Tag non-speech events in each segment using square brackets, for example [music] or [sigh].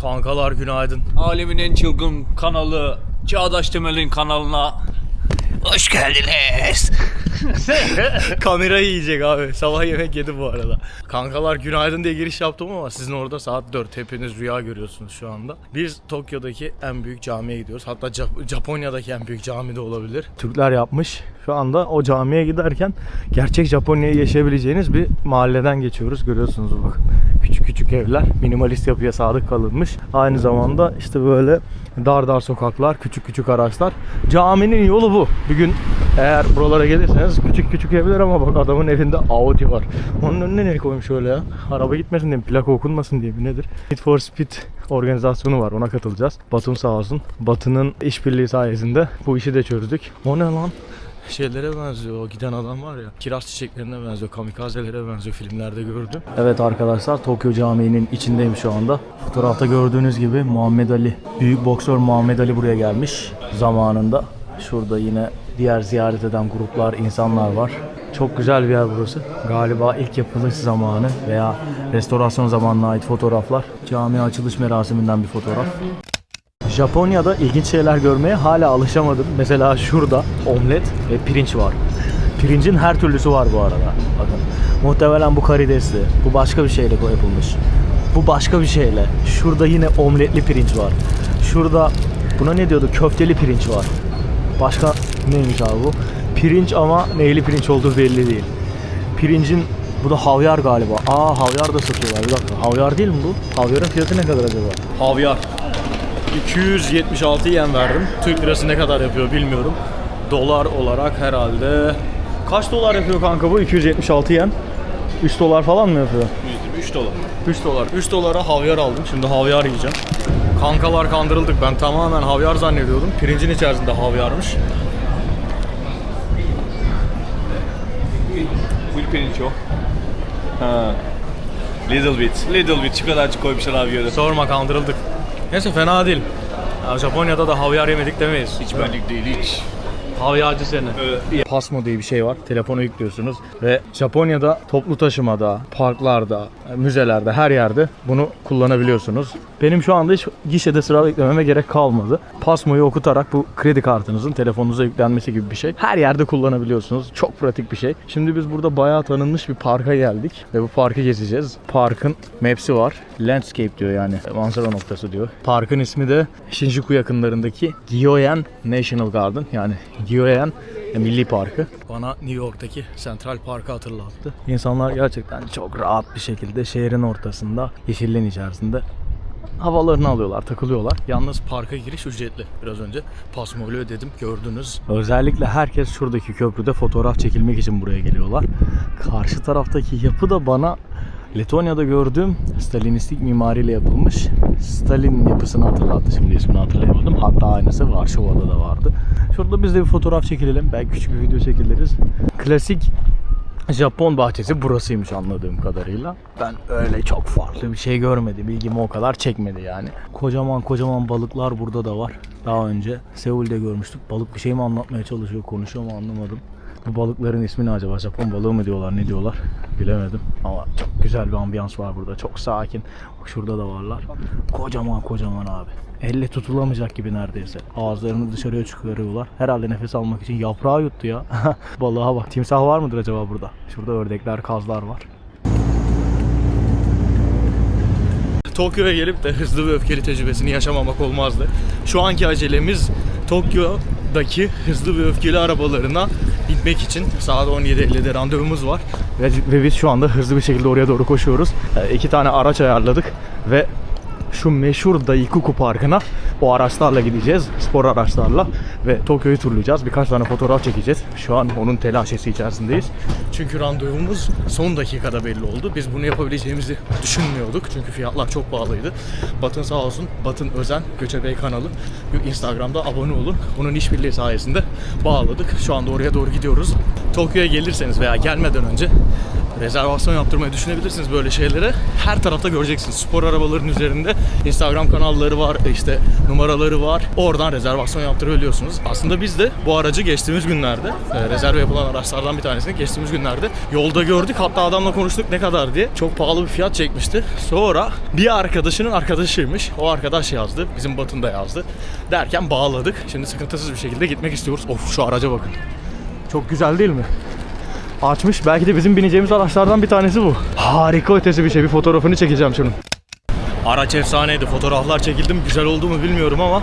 Kankalar günaydın. Alemin en çılgın kanalı Çağdaş Temel'in kanalına hoş geldiniz. [laughs] Kamerayı yiyecek abi. Sabah yemek yedi bu arada. Kankalar günaydın diye giriş yaptım ama sizin orada saat 4. Hepiniz rüya görüyorsunuz şu anda. Biz Tokyo'daki en büyük camiye gidiyoruz. Hatta Jap- Japonya'daki en büyük cami de olabilir. Türkler yapmış. Şu anda o camiye giderken gerçek Japonya'yı yaşayabileceğiniz bir mahalleden geçiyoruz. Görüyorsunuz bakın. Küçük evler. Minimalist yapıya sadık kalınmış. Aynı zamanda işte böyle dar dar sokaklar, küçük küçük araçlar. Caminin yolu bu. Bir gün eğer buralara gelirseniz küçük küçük evler ama bak adamın evinde Audi var. Onun önüne ne koymuş öyle ya? Araba gitmesin diye? Plaka okunmasın diye mi nedir? Need for Speed organizasyonu var. Ona katılacağız. Batun sağ olsun. Batı'nın işbirliği sayesinde bu işi de çözdük. O ne lan? Şeylere benziyor. O giden adam var ya. Kiraz çiçeklerine benziyor. Kamikazelere benziyor. Filmlerde gördüm. Evet arkadaşlar Tokyo Camii'nin içindeyim şu anda. Fotoğrafta gördüğünüz gibi Muhammed Ali. Büyük boksör Muhammed Ali buraya gelmiş zamanında. Şurada yine diğer ziyaret eden gruplar, insanlar var. Çok güzel bir yer burası. Galiba ilk yapılış zamanı veya restorasyon zamanına ait fotoğraflar. Cami açılış merasiminden bir fotoğraf. Japonya'da ilginç şeyler görmeye hala alışamadım. Mesela şurada omlet ve pirinç var. Pirincin her türlüsü var bu arada. Bakın. Muhtemelen bu karidesli. Bu başka bir şeyle yapılmış. Bu başka bir şeyle. Şurada yine omletli pirinç var. Şurada buna ne diyordu? Köfteli pirinç var. Başka neymiş abi bu? Pirinç ama neyli pirinç olduğu belli değil. Pirincin bu da havyar galiba. Aa havyar da satıyorlar. Bir dakika. Havyar değil mi bu? Havyarın fiyatı ne kadar acaba? Havyar. 276 yen verdim. Türk lirası ne kadar yapıyor bilmiyorum. Dolar olarak herhalde kaç dolar yapıyor kanka bu? 276 yen. 3 dolar falan mı yapıyor? 3 dolar. 3 dolar. 3 dolara havyar aldım. Şimdi havyar yiyeceğim. Kankalar kandırıldık. Ben tamamen havyar zannediyordum. Pirincin içerisinde havyarmış. Full pirinç o. Ha. Little bit, little bit şu kadarcık koymuşlar göre. Sorma kandırıldık. Neyse fena değil. Ya Japonya'da da havyar yemedik demeyiz. Hiç benlik değil hiç. Havyarcı seni. Pasmo diye bir şey var. Telefona yüklüyorsunuz ve Japonya'da toplu taşımada, parklarda, müzelerde, her yerde bunu kullanabiliyorsunuz. Benim şu anda hiç gişede sıra beklememe gerek kalmadı. Pasmo'yu okutarak bu kredi kartınızın telefonunuza yüklenmesi gibi bir şey. Her yerde kullanabiliyorsunuz. Çok pratik bir şey. Şimdi biz burada bayağı tanınmış bir parka geldik ve bu parkı gezeceğiz. Parkın maps'i var. Landscape diyor yani. Manzara noktası diyor. Parkın ismi de Shinjuku yakınlarındaki Gyoen National Garden yani Gyoen Milli Parkı. Bana New York'taki Central Park'ı hatırlattı. İnsanlar gerçekten çok rahat bir şekilde şehrin ortasında, yeşilliğin içerisinde havalarını alıyorlar, takılıyorlar. Yalnız parka giriş ücretli. Biraz önce pasmoyla ödedim, gördünüz. Özellikle herkes şuradaki köprüde fotoğraf çekilmek için buraya geliyorlar. Karşı taraftaki yapı da bana Letonya'da gördüğüm Stalinistik mimariyle yapılmış Stalin yapısını hatırlattı. Şimdi ismini hatırlayamadım. Hatta aynısı Varşova'da da vardı. Şurada biz de bir fotoğraf çekilelim. Belki küçük bir video çekiliriz. Klasik Japon bahçesi burasıymış anladığım kadarıyla. Ben öyle çok farklı bir şey görmedim. İlgimi o kadar çekmedi yani. Kocaman kocaman balıklar burada da var. Daha önce Seul'de görmüştük. Balık bir şey mi anlatmaya çalışıyor, konuşuyor mu anlamadım. Bu balıkların ismi ne acaba? Japon balığı mı diyorlar, ne diyorlar? Bilemedim. Ama çok güzel bir ambiyans var burada. Çok sakin. Bak şurada da varlar. Kocaman kocaman abi. Elle tutulamayacak gibi neredeyse. Ağızlarını dışarıya çıkarıyorlar. Herhalde nefes almak için yaprağı yuttu ya. [laughs] Balığa bak. Timsah var mıdır acaba burada? Şurada ördekler, kazlar var. Tokyo'ya gelip de hızlı ve öfkeli tecrübesini yaşamamak olmazdı. Şu anki acelemiz Tokyo'daki hızlı ve öfkeli arabalarına binmek için saat 17.50'de randevumuz var. Ve, ve biz şu anda hızlı bir şekilde oraya doğru koşuyoruz. Ee, iki tane araç ayarladık ve şu meşhur Daikuku Parkı'na o araçlarla gideceğiz. Spor araçlarla ve Tokyo'yu turlayacağız. Birkaç tane fotoğraf çekeceğiz. Şu an onun telaşesi içerisindeyiz. Çünkü randevumuz son dakikada belli oldu. Biz bunu yapabileceğimizi düşünmüyorduk. Çünkü fiyatlar çok pahalıydı. Batın sağ olsun. Batın Özen Göçebey kanalı. Instagram'da abone olun. Onun işbirliği sayesinde bağladık. Şu anda oraya doğru gidiyoruz. Tokyo'ya gelirseniz veya gelmeden önce rezervasyon yaptırmayı düşünebilirsiniz böyle şeylere. Her tarafta göreceksiniz. Spor arabaların üzerinde Instagram kanalları var, işte numaraları var. Oradan rezervasyon yaptırabiliyorsunuz. Aslında biz de bu aracı geçtiğimiz günlerde, e, rezerv yapılan araçlardan bir tanesini geçtiğimiz günlerde yolda gördük. Hatta adamla konuştuk ne kadar diye. Çok pahalı bir fiyat çekmişti. Sonra bir arkadaşının arkadaşıymış. O arkadaş yazdı. Bizim Batın'da yazdı. Derken bağladık. Şimdi sıkıntısız bir şekilde gitmek istiyoruz. Of şu araca bakın. Çok güzel değil mi? Açmış. Belki de bizim bineceğimiz araçlardan bir tanesi bu. Harika ötesi bir şey. Bir fotoğrafını çekeceğim şunun. Araç efsaneydi. Fotoğraflar çekildim. Güzel oldu mu bilmiyorum ama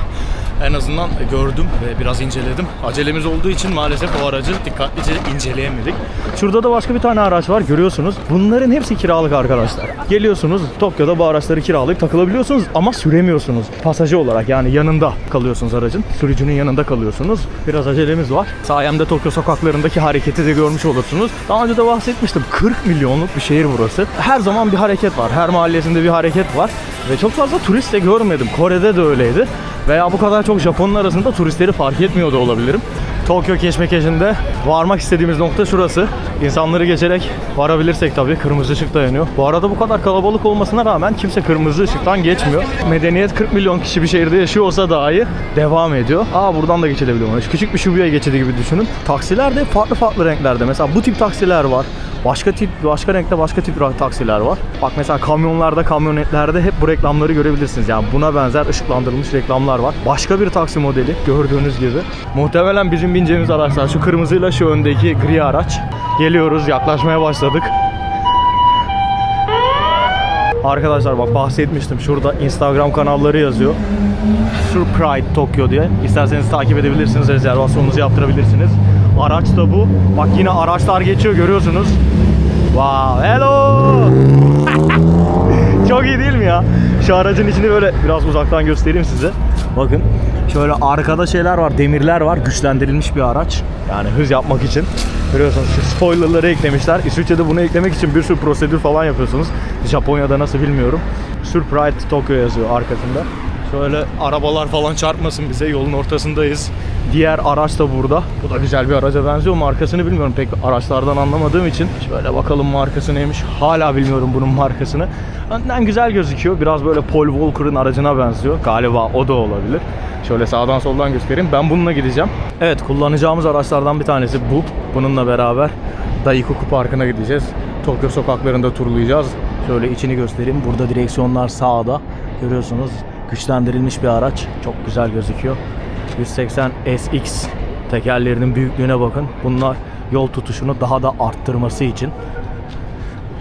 en azından gördüm ve biraz inceledim. Acelemiz olduğu için maalesef o aracı dikkatlice inceleyemedik. Şurada da başka bir tane araç var görüyorsunuz. Bunların hepsi kiralık arkadaşlar. Geliyorsunuz Tokyo'da bu araçları kiralayıp takılabiliyorsunuz ama süremiyorsunuz. Pasajı olarak yani yanında kalıyorsunuz aracın. Sürücünün yanında kalıyorsunuz. Biraz acelemiz var. Sayemde Tokyo sokaklarındaki hareketi de görmüş olursunuz. Daha önce de bahsetmiştim. 40 milyonluk bir şehir burası. Her zaman bir hareket var. Her mahallesinde bir hareket var. Ve çok fazla turist de görmedim. Kore'de de öyleydi. Veya bu kadar çok Japon'un arasında turistleri fark etmiyor da olabilirim. Tokyo keşmekeşinde varmak istediğimiz nokta şurası. İnsanları geçerek varabilirsek tabii kırmızı ışık dayanıyor. Bu arada bu kadar kalabalık olmasına rağmen kimse kırmızı ışıktan geçmiyor. Medeniyet 40 milyon kişi bir şehirde yaşıyor olsa dahi devam ediyor. Aa buradan da geçilebiliyormuş. Küçük bir Shibuya geçidi gibi düşünün. Taksiler de farklı farklı renklerde. Mesela bu tip taksiler var. Başka tip, başka renkte başka tip taksiler var. Bak mesela kamyonlarda, kamyonetlerde hep bu reklamları görebilirsiniz. Yani buna benzer ışıklandırılmış reklamlar var. Başka bir taksi modeli gördüğünüz gibi. Muhtemelen bizim bineceğimiz araçlar şu kırmızıyla şu öndeki gri araç. Geliyoruz, yaklaşmaya başladık. Arkadaşlar bak bahsetmiştim. Şurada Instagram kanalları yazıyor. Surpride Tokyo diye. İsterseniz takip edebilirsiniz. Rezervasyonunuzu yaptırabilirsiniz. Araç da bu. Bak yine araçlar geçiyor görüyorsunuz. Wow, hello. [laughs] Çok iyi değil mi ya? Şu aracın içini böyle biraz uzaktan göstereyim size. Bakın şöyle arkada şeyler var, demirler var. Güçlendirilmiş bir araç. Yani hız yapmak için. Görüyorsunuz şu spoilerları eklemişler. İsviçre'de bunu eklemek için bir sürü prosedür falan yapıyorsunuz. Japonya'da nasıl bilmiyorum. Surpride Tokyo yazıyor arkasında. Şöyle arabalar falan çarpmasın bize. Yolun ortasındayız. Diğer araç da burada. Bu da güzel bir araca benziyor. Markasını bilmiyorum pek araçlardan anlamadığım için. Şöyle bakalım markası neymiş. Hala bilmiyorum bunun markasını. Önden güzel gözüküyor. Biraz böyle Paul Walker'ın aracına benziyor. Galiba o da olabilir. Şöyle sağdan soldan göstereyim. Ben bununla gideceğim. Evet kullanacağımız araçlardan bir tanesi bu. Bununla beraber Daikoku Parkı'na gideceğiz. Tokyo sokaklarında turlayacağız. Şöyle içini göstereyim. Burada direksiyonlar sağda. Görüyorsunuz güçlendirilmiş bir araç. Çok güzel gözüküyor. 180 SX tekerlerinin büyüklüğüne bakın. Bunlar yol tutuşunu daha da arttırması için.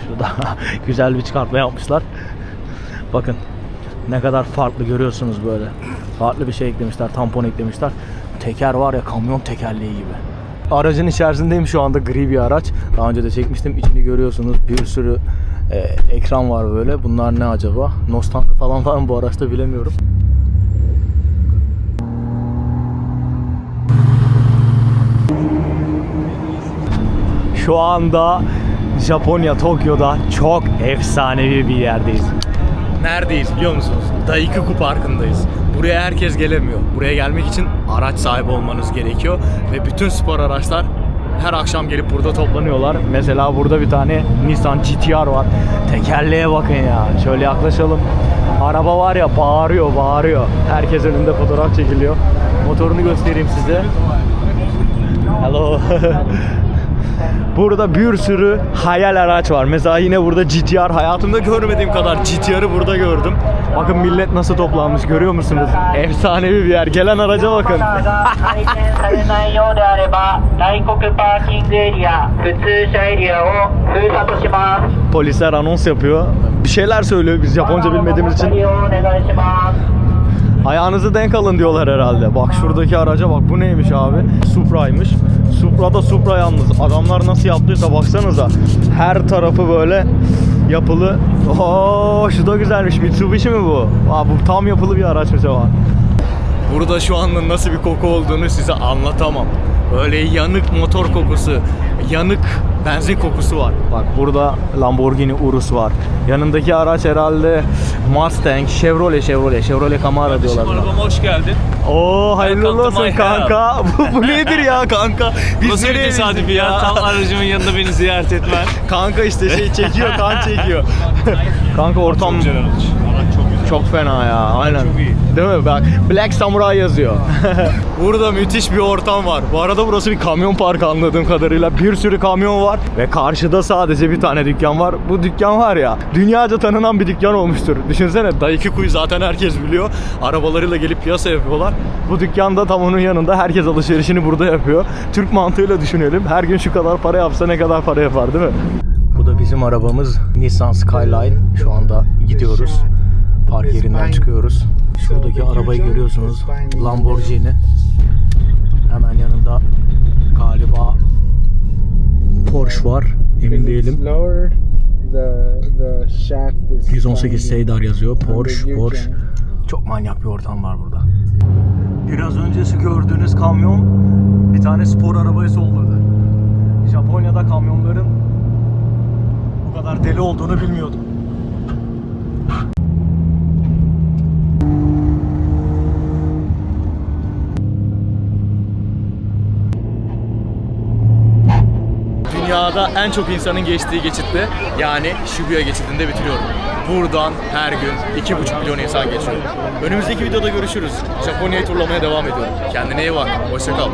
Şurada [laughs] güzel bir çıkartma yapmışlar. Bakın ne kadar farklı görüyorsunuz böyle. Farklı bir şey eklemişler, tampon eklemişler. Teker var ya kamyon tekerleği gibi. Aracın içerisindeyim şu anda gri bir araç. Daha önce de çekmiştim. İçini görüyorsunuz. Bir sürü e, ekran var böyle. Bunlar ne acaba? Nos tankı falan var mı bu araçta bilemiyorum. Şu anda Japonya, Tokyo'da çok efsanevi bir yerdeyiz. Neredeyiz biliyor musunuz? Daikoku Parkı'ndayız. Buraya herkes gelemiyor. Buraya gelmek için araç sahibi olmanız gerekiyor. Ve bütün spor araçlar her akşam gelip burada toplanıyorlar. Mesela burada bir tane Nissan GTR var. Tekerleğe bakın ya. Şöyle yaklaşalım. Araba var ya bağırıyor bağırıyor. Herkes önünde fotoğraf çekiliyor. Motorunu göstereyim size. Hello. [laughs] Burada bir sürü hayal araç var. Mesela yine burada GTR. Hayatımda görmediğim kadar GTR'ı burada gördüm. Bakın millet nasıl toplanmış görüyor musunuz? Efsanevi bir yer. Gelen araca bakın. [laughs] Polisler anons yapıyor. Bir şeyler söylüyor biz Japonca bilmediğimiz için. Ayağınızı denk alın diyorlar herhalde. Bak şuradaki araca bak bu neymiş abi? Supra'ymış. Supra da Supra yalnız. Adamlar nasıl yaptıysa baksanıza. Her tarafı böyle yapılı. Oo şu da güzelmiş. Mitsubishi mi bu? Aa, bu tam yapılı bir araçmış ama. Burada şu anda nasıl bir koku olduğunu size anlatamam. Böyle yanık motor kokusu, yanık benzin kokusu var. Bak burada Lamborghini Urus var. Yanındaki araç herhalde Mustang, Chevrolet, Chevrolet, Chevrolet Camaro diyorlar buna. Arabama hoş geldin. Oo hayırlı Welcome to olsun my kanka. [laughs] bu, bu nedir ya kanka? Biz Nasıl bir nereye tesadüf gittik ya? Tam aracımın yanında beni ziyaret etmen. [laughs] Kanka işte şey çekiyor, kan çekiyor. [laughs] kanka ortam Araç çok güzel. çok fena ya. Aynen. Çok iyi. Değil mi? Bak Black Samurai yazıyor. Burada müthiş bir ortam var. Bu arada burası bir kamyon parkı anladığım kadarıyla. Bir sürü kamyon var ve karşıda sadece bir tane dükkan var. Bu dükkan var ya dünyaca tanınan bir dükkan olmuştur. Düşünsene Daikiku'yu zaten herkes biliyor. Arabalarıyla gelip piyasa yapıyorlar. Bu dükkanda tam onun yanında herkes alışverişini burada yapıyor. Türk mantığıyla düşünelim. Her gün şu kadar para yapsa ne kadar para yapar değil mi? Bu da bizim arabamız Nissan Skyline. Şu anda gidiyoruz. Park yerinden çıkıyoruz. Şuradaki arabayı görüyorsunuz. Lamborghini. Hemen yanında galiba Porsche var. Emin değilim. Lower, the the shaft is 118 Seydar yazıyor. Porsche, Porsche. Çok manyak bir ortam var burada. Biraz öncesi gördüğünüz kamyon bir tane spor arabayı solladı. Japonya'da kamyonların bu kadar deli olduğunu bilmiyordum. Dünyada en çok insanın geçtiği geçitte yani Shibuya geçidinde bitiriyorum. Buradan her gün 2,5 milyon insan geçiyor. Önümüzdeki videoda görüşürüz. Japonya'yı turlamaya devam ediyorum. Kendine iyi bak. Hoşça kal.